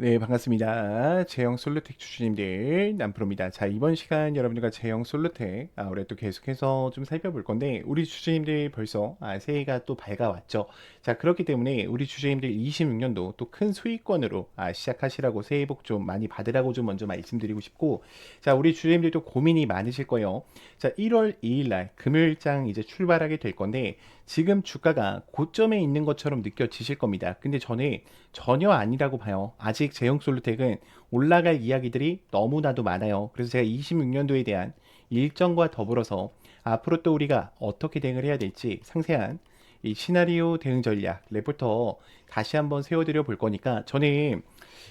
네, 반갑습니다. 제형 솔루텍 주주님들, 남프로입니다. 자, 이번 시간 여러분들과 제형 솔루텍, 아, 올해 또 계속해서 좀 살펴볼 건데, 우리 주주님들 벌써, 아, 새해가 또 밝아왔죠. 자, 그렇기 때문에 우리 주주님들 26년도 또 큰 수익권으로, 아, 시작하시라고 새해 복 좀 많이 받으라고 좀 먼저 말씀드리고 싶고, 자, 우리 주주님들도 고민이 많으실 거예요. 자, 1월 2일 날 금요일장 이제 출발하게 될 건데, 지금 주가가 고점에 있는 것처럼 느껴지실 겁니다. 근데 저는 전혀 아니라고 봐요. 아직 제형 솔루텍은 올라갈 이야기들이 너무나도 많아요. 그래서 제가 26년도에 대한 일정과 더불어서 앞으로 또 우리가 어떻게 대응을 해야 될지 상세한 이 시나리오 대응 전략 레포터 다시 한번 세워드려 볼 거니까 저는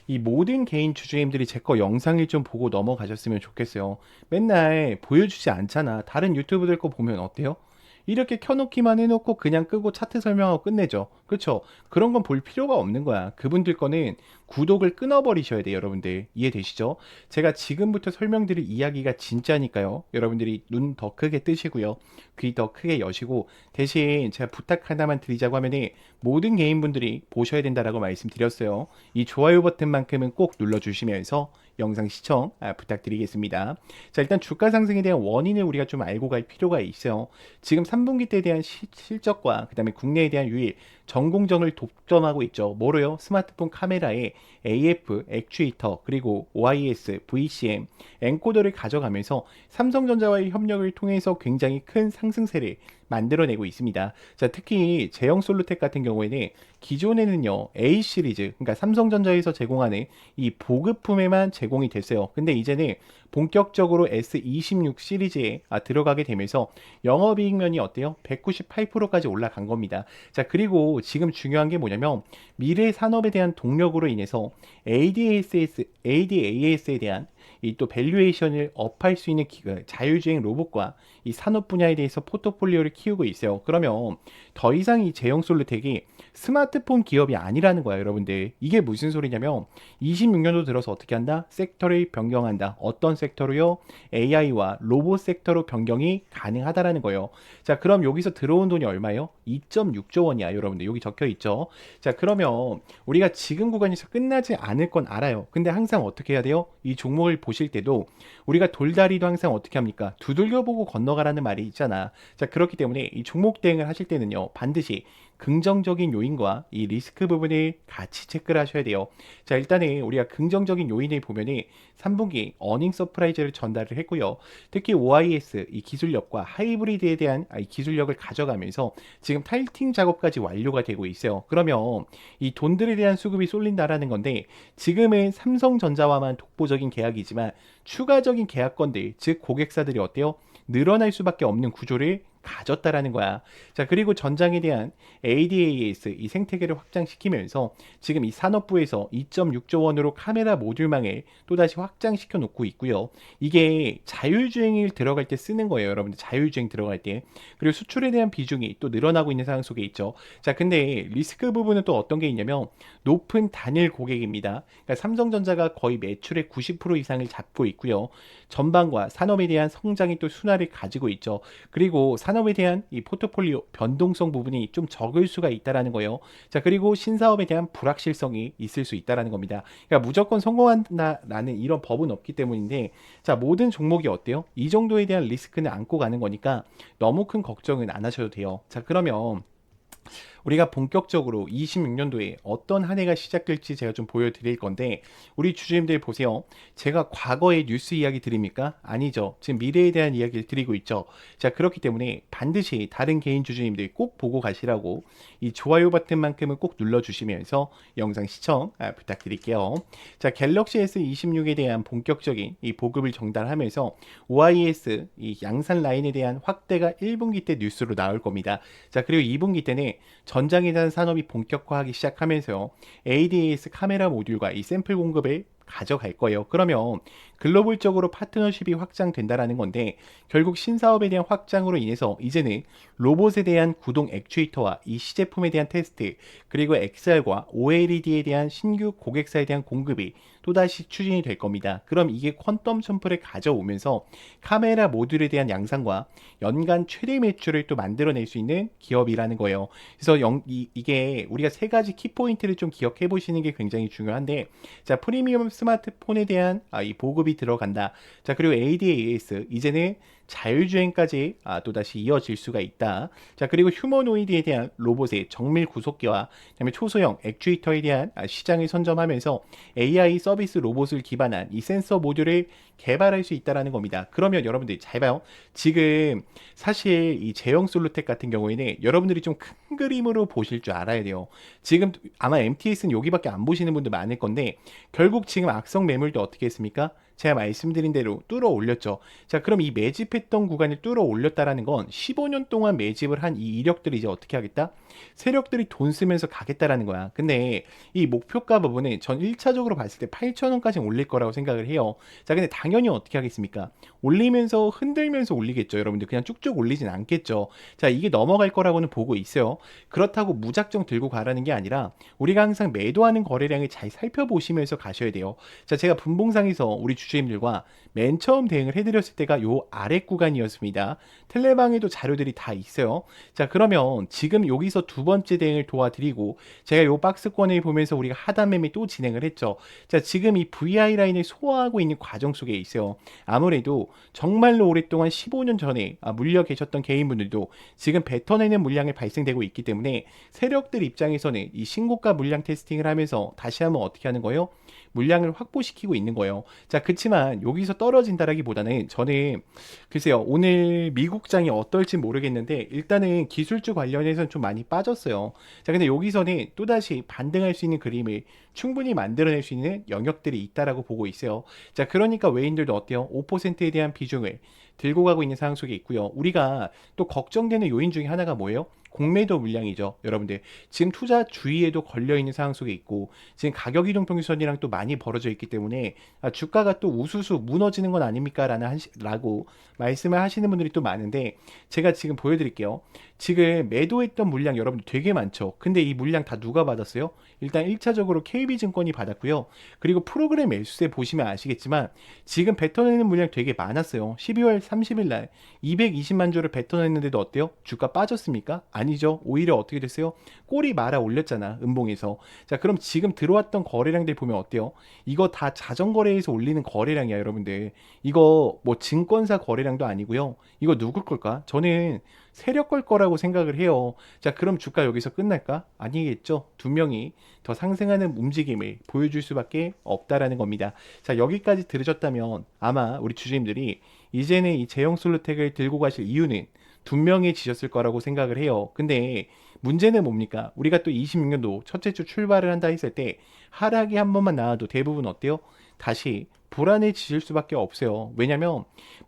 이 모든 개인 주주님들이 제 거 영상을 좀 보고 넘어가셨으면 좋겠어요. 맨날 보여주지 않잖아. 다른 유튜브들 거 보면 어때요? 이렇게 켜놓기만 해놓고 그냥 끄고 차트 설명하고 끝내죠. 그렇죠? 그런 건 볼 필요가 없는 거야. 그분들 거는 구독을 끊어버리셔야 돼요, 여러분들. 이해되시죠? 제가 지금부터 설명드릴 이야기가 진짜니까요. 여러분들이 눈 더 크게 뜨시고요. 귀 더 크게 여시고 대신 제가 부탁 하나만 드리자고 하면은 모든 개인분들이 보셔야 된다라고 말씀드렸어요. 이 좋아요 버튼만큼은 꼭 눌러주시면서 영상 시청 아, 부탁드리겠습니다. 자, 일단 주가 상승에 대한 원인을 우리가 좀 알고 갈 필요가 있어요. 지금 3분기 때에 대한 시, 실적과 그 다음에 국내에 대한 유일 전공정을 독점하고 있죠. 뭐로요? 스마트폰 카메라에 AF, 액추에이터, 그리고 OIS, VCM, 엔코더를 가져가면서 삼성전자와의 협력을 통해서 굉장히 큰 상승세를 만들어내고 있습니다. 자, 특히 제형 솔루텍 같은 경우에는 기존에는요, A 시리즈, 그러니까 삼성전자에서 제공하는 이 보급품에만 제공이 됐어요. 근데 이제는 본격적으로 S26 시리즈에 아, 들어가게 되면서 영업이익 면이 어때요? 198%까지 올라간 겁니다. 자, 그리고 지금 중요한 게 뭐냐면 미래 산업에 대한 동력으로 인해서 ADAS, ADAS에 대한 이 또 밸류에이션을 업할 수 있는 기, 그 자율주행 로봇과 이 산업 분야에 대해서 포트폴리오를 키우고 있어요. 그러면 더 이상 이 제형 솔루텍이 스마트폰 기업이 아니라는 거야, 여러분들. 이게 무슨 소리냐면 26년도 들어서 어떻게 한다? 섹터를 변경한다. 어떤 섹터로요? AI와 로봇 섹터로 변경이 가능하다라는 거예요. 자, 그럼 여기서 들어온 돈이 얼마예요? 2.6조 원이야, 여러분들. 여기 적혀 있죠. 자, 그러면 우리가 지금 구간에서 끝나지 않을 건 알아요. 근데 항상 어떻게 해야 돼요? 이 종목을 보실 때도 우리가 돌다리도 항상 어떻게 합니까? 두들겨 보고 건너가라는 말이 있잖아. 자, 그렇기 때문에 이 종목 대응을 하실 때는요. 반드시 긍정적인 요인과 이 리스크 부분을 같이 체크를 하셔야 돼요. 자, 일단은 우리가 긍정적인 요인을 보면은 3분기 어닝 서프라이즈를 전달을 했고요. 특히 OIS 이 기술력과 하이브리드에 대한 이 기술력을 가져가면서 지금 탈팅 작업까지 완료가 되고 있어요. 그러면 이 돈들에 대한 수급이 쏠린다라는 건데 지금은 삼성전자와만 독보적인 계약이지만 추가적인 계약건들 즉 고객사들이 어때요? 늘어날 수밖에 없는 구조를 가졌다라는 거야. 자, 그리고 전장에 대한 ADAS 이 생태계를 확장시키면서 지금 이 산업부에서 2.6조 원으로 카메라 모듈망을 또다시 확장시켜 놓고 있고요. 이게 자율주행을 들어갈 때 쓰는 거예요, 여러분들. 자율주행 들어갈 때. 그리고 수출에 대한 비중이 또 늘어나고 있는 상황 속에 있죠. 자, 근데 리스크 부분은 또 어떤 게 있냐면 높은 단일 고객입니다. 그러니까 삼성전자가 거의 매출의 90% 이상을 잡고 있고요. 전반과 산업에 대한 성장이 또 순화를 가지고 있죠. 그리고 산업 에 대한 이 포트폴리오 변동성 부분이 좀 적을 수가 있다라는 거예요. 자, 그리고 신사업에 대한 불확실성이 있을 수 있다라는 겁니다. 그러니까 무조건 성공한다라는 이런 법은 없기 때문인데 자, 모든 종목이 어때요? 이 정도에 대한 리스크는 안고 가는 거니까 너무 큰 걱정은 안 하셔도 돼요. 자, 그러면 우리가 본격적으로 26년도에 어떤 한 해가 시작될지 제가 좀 보여드릴 건데 우리 주주님들 보세요. 제가 과거의 뉴스 이야기 드립니까? 아니죠. 지금 미래에 대한 이야기를 드리고 있죠. 자 그렇기 때문에 반드시 다른 개인 주주님들 꼭 보고 가시라고 이 좋아요 버튼만큼은 꼭 눌러주시면서 영상 시청 아, 부탁드릴게요. 자 갤럭시 S26에 대한 본격적인 이 보급을 정달하면서 OIS 이 양산 라인에 대한 확대가 1분기 때 뉴스로 나올 겁니다. 자 그리고 2분기 때는 전 장에 대한 산업이 본격화하기 시작하면서요. ADAS 카메라 모듈과 이 샘플 공급을 가져갈 거예요. 그러면 글로벌적으로 파트너십이 확장된다라는 건데 결국 신사업에 대한 확장으로 인해서 이제는 로봇에 대한 구동 액추에이터와 이 시제품에 대한 테스트 그리고 XR과 OLED에 대한 신규 고객사에 대한 공급이 또다시 추진이 될 겁니다. 그럼 이게 퀀텀 점프를 가져오면서 카메라 모듈에 대한 양상과 연간 최대 매출을 또 만들어낼 수 있는 기업이라는 거예요. 그래서 영, 이, 이게 우리가 세 가지 키포인트를 좀 기억해 보시는 게 굉장히 중요한데 자 프리미엄 스마트폰에 대한 아, 이 보급 이 들어간다. 자 그리고 ADAS 이제는 자율주행까지 아, 또다시 이어질 수가 있다. 자 그리고 휴머노이드에 대한 로봇의 정밀 구속기와 그다음에 초소형 액추에이터에 대한 아, 시장을 선점하면서 AI 서비스 로봇을 기반한 이 센서 모듈을 개발할 수 있다라는 겁니다. 그러면 여러분들 잘 봐요. 지금 사실 이 제형 솔루텍 같은 경우에는 여러분들이 좀 큰 그림으로 보실 줄 알아야 돼요. 지금 아마 MTS는 여기밖에 안 보시는 분들 많을 건데 결국 지금 악성 매물도 어떻게 했습니까? 제가 말씀드린 대로 뚫어 올렸죠. 자, 그럼 이 매집 했던 구간을 뚫어 올렸다라는 건 15년 동안 매집을 한 이 이력들이 이제 어떻게 하겠다? 세력들이 돈 쓰면서 가겠다라는 거야. 근데 이 목표가 부분은 전 1차적으로 봤을 때 8,000원까지 올릴 거라고 생각을 해요. 자, 근데 당연히 어떻게 하겠습니까? 올리면서 흔들면서 올리겠죠. 여러분들 그냥 쭉쭉 올리진 않겠죠. 자, 이게 넘어갈 거라고는 보고 있어요. 그렇다고 무작정 들고 가라는 게 아니라 우리가 항상 매도하는 거래량을 잘 살펴보시면서 가셔야 돼요. 자, 제가 분봉상에서 우리 주주님들과 맨 처음 대응을 해드렸을 때가 요 아래 구간이었습니다. 텔레방에도 자료들이 다 있어요. 자, 그러면 지금 여기서 두 번째 대응을 도와드리고 제가 요 박스권을 보면서 우리가 하단 매매 또 진행을 했죠. 자, 지금 이 VI 라인을 소화하고 있는 과정 속에 있어요. 아무래도 정말로 오랫동안 15년 전에 아, 물려 계셨던 개인분들도 지금 뱉어내는 물량이 발생되고 있기 때문에 세력들 입장에서는 이 신고가 물량 테스팅을 하면서 다시 한번 어떻게 하는 거예요? 물량을 확보시키고 있는 거예요. 자, 그렇지만 여기서 떨어진다라기보다는 저는 글쎄요, 오늘 미국장이 어떨지 모르겠는데 일단은 기술주 관련해서는 좀 많이 빠졌어요. 자, 근데 여기서는 또다시 반등할 수 있는 그림을 충분히 만들어낼 수 있는 영역들이 있다라고 보고 있어요. 자, 그러니까 외인들도 어때요? 5%에 대한 비중을 들고 가고 있는 상황 속에 있고요. 우리가 또 걱정되는 요인 중에 하나가 뭐예요? 공매도 물량이죠. 여러분들 지금 투자 주의에도 걸려 있는 상황 속에 있고 지금 가격 이동 평균선이랑 또 많이 벌어져 있기 때문에 아, 주가가 또 우수수 무너지는 건 아닙니까라는 한시, 라고 말씀을 하시는 분들이 또 많은데 제가 지금 보여드릴게요. 지금 매도했던 물량 여러분들 되게 많죠. 근데 이 물량 다 누가 받았어요? 일단 1차적으로 KB증권이 받았고요. 그리고 프로그램 매수세 보시면 아시겠지만 지금 뱉어내는 물량 되게 많았어요. 12월 30일 날 220만 주를 뱉어냈는데도 어때요? 주가 빠졌습니까? 아니죠. 오히려 어떻게 됐어요? 꼬리 말아 올렸잖아. 음봉에서. 자, 그럼 지금 들어왔던 거래량들 보면 어때요? 이거 다 자전거래에서 올리는 거래량이야, 여러분들. 이거 뭐 증권사 거래량도 아니고요. 이거 누구 걸까? 저는 세력 걸 거라고 생각을 해요. 자, 그럼 주가 여기서 끝날까? 아니겠죠. 두 명이 더 상승하는 움직임을 보여줄 수밖에 없다라는 겁니다. 자, 여기까지 들으셨다면 아마 우리 주주님들이 이제는 이 제형 솔루텍을 들고 가실 이유는 분명해지셨을 거라고 생각을 해요. 근데 문제는 뭡니까? 우리가 또 26년도 첫째 주 출발을 한다 했을 때 하락이 한 번만 나와도 대부분 어때요? 다시 불안해지실 수밖에 없어요. 왜냐면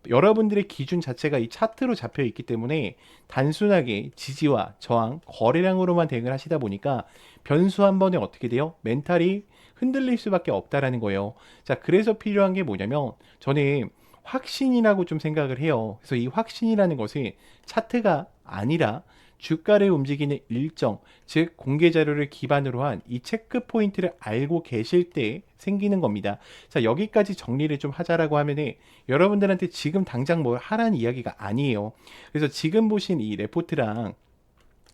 여러분들의 기준 자체가 이 차트로 잡혀 있기 때문에 단순하게 지지와 저항, 거래량으로만 대응을 하시다 보니까 변수 한 번에 어떻게 돼요? 멘탈이 흔들릴 수밖에 없다라는 거예요. 자, 그래서 필요한 게 뭐냐면 저는 확신이라고 좀 생각을 해요. 그래서 이 확신이라는 것은 차트가 아니라 주가를 움직이는 일정, 즉 공개 자료를 기반으로 한 이 체크 포인트를 알고 계실 때 생기는 겁니다. 자, 여기까지 정리를 좀 하자라고 하면은 여러분들한테 지금 당장 뭘 하라는 이야기가 아니에요. 그래서 지금 보신 이 레포트랑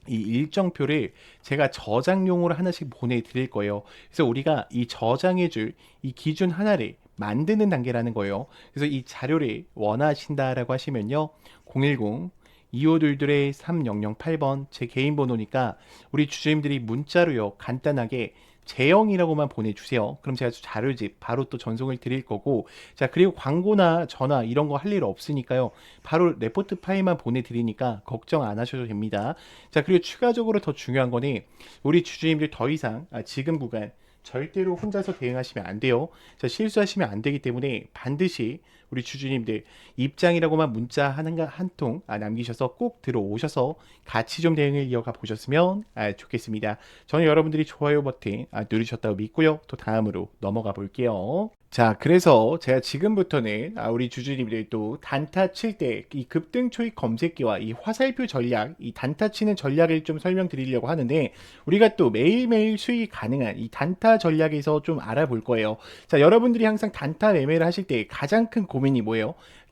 이 일정표를 제가 저장용으로 하나씩 보내드릴 거예요. 그래서 우리가 이 저장해줄 이 기준 하나를 만드는 단계라는 거예요. 그래서 이 자료를 원하신다라고 하시면요. 010 2522의 3008번 제 개인 번호니까 우리 주주님들이 문자로요. 간단하게 제형이라고만 보내주세요. 그럼 제가 자료집 바로 또 전송을 드릴 거고, 자, 그리고 광고나 전화 이런 거 할 일 없으니까요. 바로 레포트 파일만 보내드리니까 걱정 안 하셔도 됩니다. 자, 그리고 추가적으로 더 중요한 거는 우리 주주님들 더 이상 아, 지금 구간 절대로 혼자서 대응하시면 안 돼요. 자, 실수하시면 안 되기 때문에 반드시 우리 주주님들 입장이라고만 문자 한통 아, 남기셔서 꼭 들어오셔서 같이 좀 대응을 이어가 보셨으면 아, 좋겠습니다. 저는 여러분들이 좋아요 버튼 아, 누르셨다고 믿고요. 또 다음으로 넘어가 볼게요. 자, 그래서 제가 지금부터는 아, 우리 주주님들 또 단타 칠 때 이 급등 초입 검색기와 이 화살표 전략, 이 단타 치는 전략을 좀 설명드리려고 하는데 우리가 또 매일매일 수익 가능한 이 단타 전략에서 좀 알아볼 거예요. 자, 여러분들이 항상 단타 매매를 하실 때 가장 큰 고민이 뭐예요?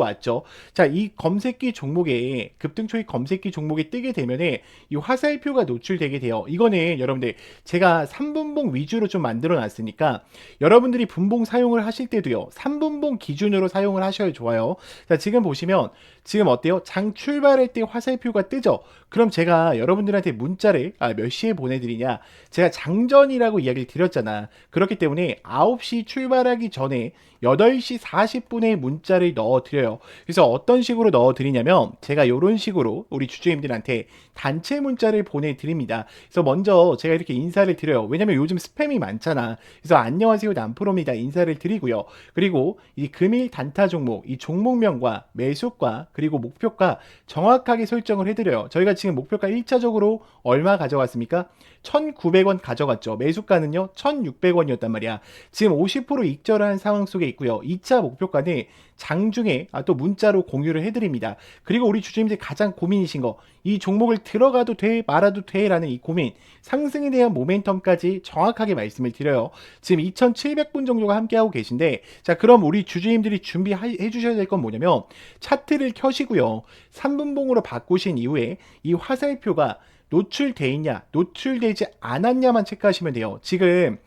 왔죠. 자, 이 검색기 종목에 급등 초입 검색기 종목에 뜨게 되면은 이 화살표가 노출되게 돼요. 이거는 여러분들 제가 3분봉 위주로 좀 만들어 놨으니까 여러분들이 분봉 사용을 하실 때도요. 3분봉 기준으로 사용을 하셔야 좋아요. 자, 지금 보시면 지금 어때요? 장 출발할 때 화살표가 뜨죠? 그럼 제가 여러분들한테 문자를 아, 몇 시에 보내드리냐? 제가 장전이라고 이야기를 드렸잖아. 그렇기 때문에 9시 출발하기 전에 8시 40분에 문자를 넣어드려요. 그래서 어떤 식으로 넣어드리냐면 제가 이런 식으로 우리 주주님들한테 단체 문자를 보내드립니다. 그래서 먼저 제가 이렇게 인사를 드려요. 왜냐면 요즘 스팸이 많잖아. 그래서 안녕하세요 남프로입니다. 인사를 드리고요. 그리고 이 금일 단타 종목, 이 종목명과 매수가 그리고 목표가 정확하게 설정을 해드려요. 저희가 지금 목표가 1차적으로 얼마 가져갔습니까? 1,900원 가져갔죠. 매수가는요, 1,600원이었단 말이야. 지금 50% 익절한 상황 속에 있고요. 2차 목표가는 장중에 아, 또 문자로 공유를 해드립니다. 그리고 우리 주주님들 가장 고민이신 거, 이 종목을 들어가도 돼, 말아도 돼? 라는 이 고민, 상승에 대한 모멘텀까지 정확하게 말씀을 드려요. 지금 2,700분 정도가 함께하고 계신데, 자, 그럼 우리 주주님들이 준비해 주셔야 될 건 뭐냐면, 차트를 켜시고요. 3분봉으로 바꾸신 이후에 이 화살표가 노출돼 있냐, 노출되지 않았냐만 체크하시면 돼요. 지금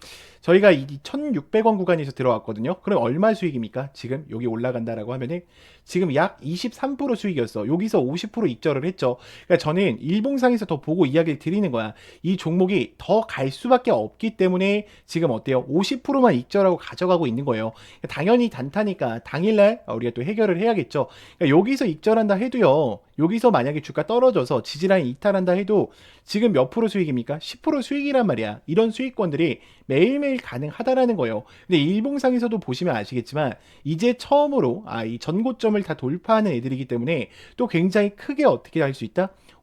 저희가 이 1600원 구간에서 들어왔거든요. 그럼 얼마 수익입니까? 지금 여기 올라간다라고 하면은 지금 약 23% 수익이었어. 여기서 50% 익절을 했죠. 그러니까 저는 일봉상에서 더 보고 이야기를 드리는 거야. 이 종목이 더 갈 수밖에 없기 때문에 지금 어때요? 50%만 익절하고 가져가고 있는 거예요. 그러니까 당연히 단타니까 당일날 우리가 또 해결을 해야겠죠. 그러니까 여기서 익절한다 해도요. 여기서 만약에 주가 떨어져서 지지라인 이탈한다 해도 지금 몇 프로 수익입니까? 10% 수익이란 말이야. 이런 수익권들이 매일매일 가능하다라는 거예요. 근데 일봉상에서도 보시면 아시겠지만 이제 처음으로 아, 이 전고점을 다 돌파하는 애들이기 때문에 또 굉장히 크게 어떻게 할 수 있다?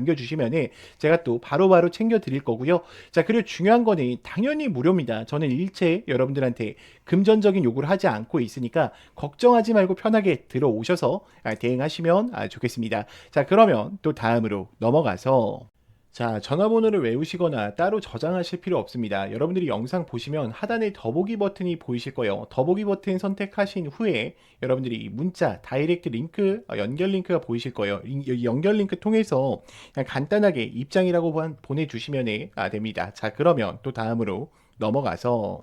남겨주시면은 제가 또 바로바로 챙겨 드릴 거고요. 자, 그리고 중요한 거는 당연히 무료입니다. 저는 일체 여러분들한테 금전적인 요구를 하지 않고 있으니까 걱정하지 말고 편하게 들어오셔서 아, 대응하시면 아, 좋겠습니다. 자, 그러면 또 다음으로 넘어가서 자, 전화번호를 외우시거나 따로 저장하실 필요 없습니다. 여러분들이 영상 보시면 하단에 더보기 버튼이 보이실 거예요. 더보기 버튼 선택하신 후에 여러분들이 문자, 다이렉트 링크, 어, 연결 링크가 보이실 거예요. 이 연결 링크 통해서 그냥 간단하게 입장이라고 보내주시면 아, 됩니다. 자, 그러면 또 다음으로 넘어가서